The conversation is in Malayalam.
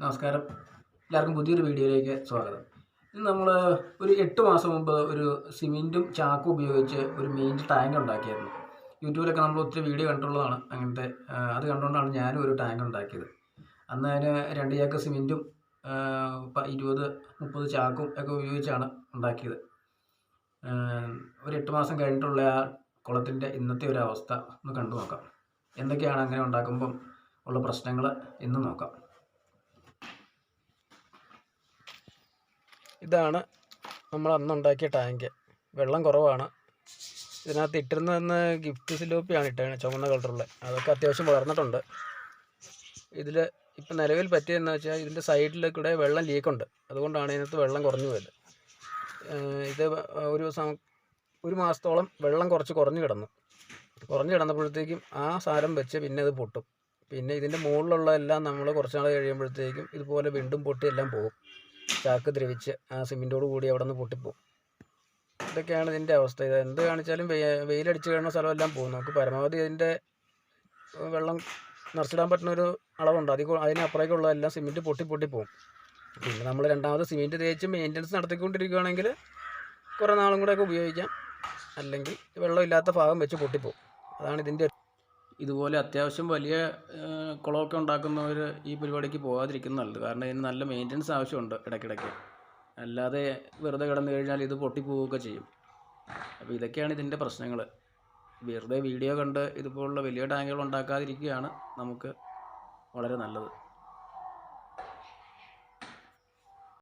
നമസ്കാരം. എല്ലാവർക്കും പുതിയൊരു വീഡിയോയിലേക്ക് സ്വാഗതം. ഇന്ന് നമ്മൾ ഒരു എട്ട് മാസം മുമ്പ് ഒരു സിമെന്റും ചാക്കും ഉപയോഗിച്ച് ഒരു മെയിൻ ടാങ്ക് ഉണ്ടാക്കിയായിരുന്നു. യൂട്യൂബിലൊക്കെ നമ്മൾ ഒത്തിരി വീഡിയോ കണ്ടിട്ടുള്ളതാണ്. അങ്ങനത്തെ അത് കണ്ടുകൊണ്ടാണ് ഞാനും ഒരു ടാങ്ക് ഉണ്ടാക്കിയത്. അന്ന് അതിന് രണ്ട് ചാക്ക് സിമെന്റും ഇരുപത് മുപ്പത് ചാക്കും ഒക്കെ ഉപയോഗിച്ചാണ് ഉണ്ടാക്കിയത്. ഒരു എട്ട് മാസം കഴിഞ്ഞിട്ടുള്ള ആ കുളത്തിന്റെ ഇന്നത്തെ ഒരു അവസ്ഥ ഒന്ന് കണ്ടു നോക്കാം. എന്തൊക്കെയാണ് അങ്ങനെ ഉണ്ടാക്കുമ്പം ഉള്ള പ്രശ്നങ്ങൾ എന്ന് നോക്കാം. ഇതാണ് നമ്മൾ അന്ന് ഉണ്ടാക്കിയ ടാങ്ക് വെള്ളം കുറവാണ്. ഇതിനകത്ത് ഇട്ടിരുന്ന ഗിഫ്റ്റ് സിലോപ്പിയാണ് ഇട്ടേ ചുവന്ന കളറുള്ള അതൊക്കെ അത്യാവശ്യം വളർന്നിട്ടുണ്ട്. ഇതിൽ ഇപ്പം നിലവിൽ പറ്റിയതെന്ന് വെച്ചാൽ ഇതിന്റെ സൈഡിൽ വെള്ളം ലീക്കുണ്ട് അതുകൊണ്ടാണ് ഇതിനകത്ത് വെള്ളം കുറഞ്ഞു പോയത്. ഇത് ഒരു ദിവസം ഒരു മാസത്തോളം വെള്ളം കുറച്ച് കുറഞ്ഞു കിടന്നു. കുറഞ്ഞു കിടന്നപ്പോഴത്തേക്കും ആ സാരം വെച്ച് പിന്നെ അത് പൊട്ടും. പിന്നെ ഇതിന്റെ മുകളിലുള്ള എല്ലാം നമ്മൾ കുറച്ച് നാൾ കഴിയുമ്പോഴത്തേക്കും ഇതുപോലെ വീണ്ടും പൊട്ടി എല്ലാം പോകും. ചാക്ക് ദ്രവിച്ച് ആ സിമെന്റോട് കൂടി അവിടെ നിന്ന് പൊട്ടിപ്പോവും. ഇതൊക്കെയാണ് ഇതിന്റെ അവസ്ഥ. ഇത് എന്ത് കാണിച്ചാലും വെയി- വെയിലടിച്ച് കഴിയുന്ന സ്ഥലമെല്ലാം പോകും. നമുക്ക് പരമാവധി ഇതിന്റെ വെള്ളം നിറച്ചിടാൻ പറ്റുന്ന ഒരു അളവുണ്ട് അതി അതിനപ്പുറേക്കുള്ളതെല്ലാം സിമെന്റ് പൊട്ടി പൊട്ടി പോകും പിന്നെ നമ്മൾ രണ്ടാമത് സിമെന്റ് തേച്ച് മെയിന്റനൻസ് നടത്തിക്കൊണ്ടിരിക്കുകയാണെങ്കിൽ കുറേ നാളും കൂടെയൊക്കെ ഉപയോഗിക്കാം. അല്ലെങ്കിൽ വെള്ളമില്ലാത്ത ഭാഗം വെച്ച് പൊട്ടിപ്പോകും അതാണ് ഇതിന്റെ ഇതുപോലെ അത്യാവശ്യം വലിയ കുളമൊക്കെ ഉണ്ടാക്കുന്നവർ ഈ പരിപാടിക്ക് പോകാതിരിക്കുന്നത് നല്ലത്. കാരണം ഇതിന് നല്ല മെയിന്റനൻസ് ആവശ്യമുണ്ട് ഇടയ്ക്കിടയ്ക്ക്. അല്ലാതെ വെറുതെ കിടന്നു കഴിഞ്ഞാൽ ഇത് പൊട്ടിപ്പോവുകയൊക്കെ ചെയ്യും. അപ്പോൾ ഇതൊക്കെയാണ് ഇതിന്റെ പ്രശ്നങ്ങൾ വെറുതെ വീഡിയോ കണ്ട് ഇതുപോലുള്ള വലിയ ടാങ്കുകൾ ഉണ്ടാക്കാതിരിക്കുകയാണ് നമുക്ക് വളരെ നല്ലത്.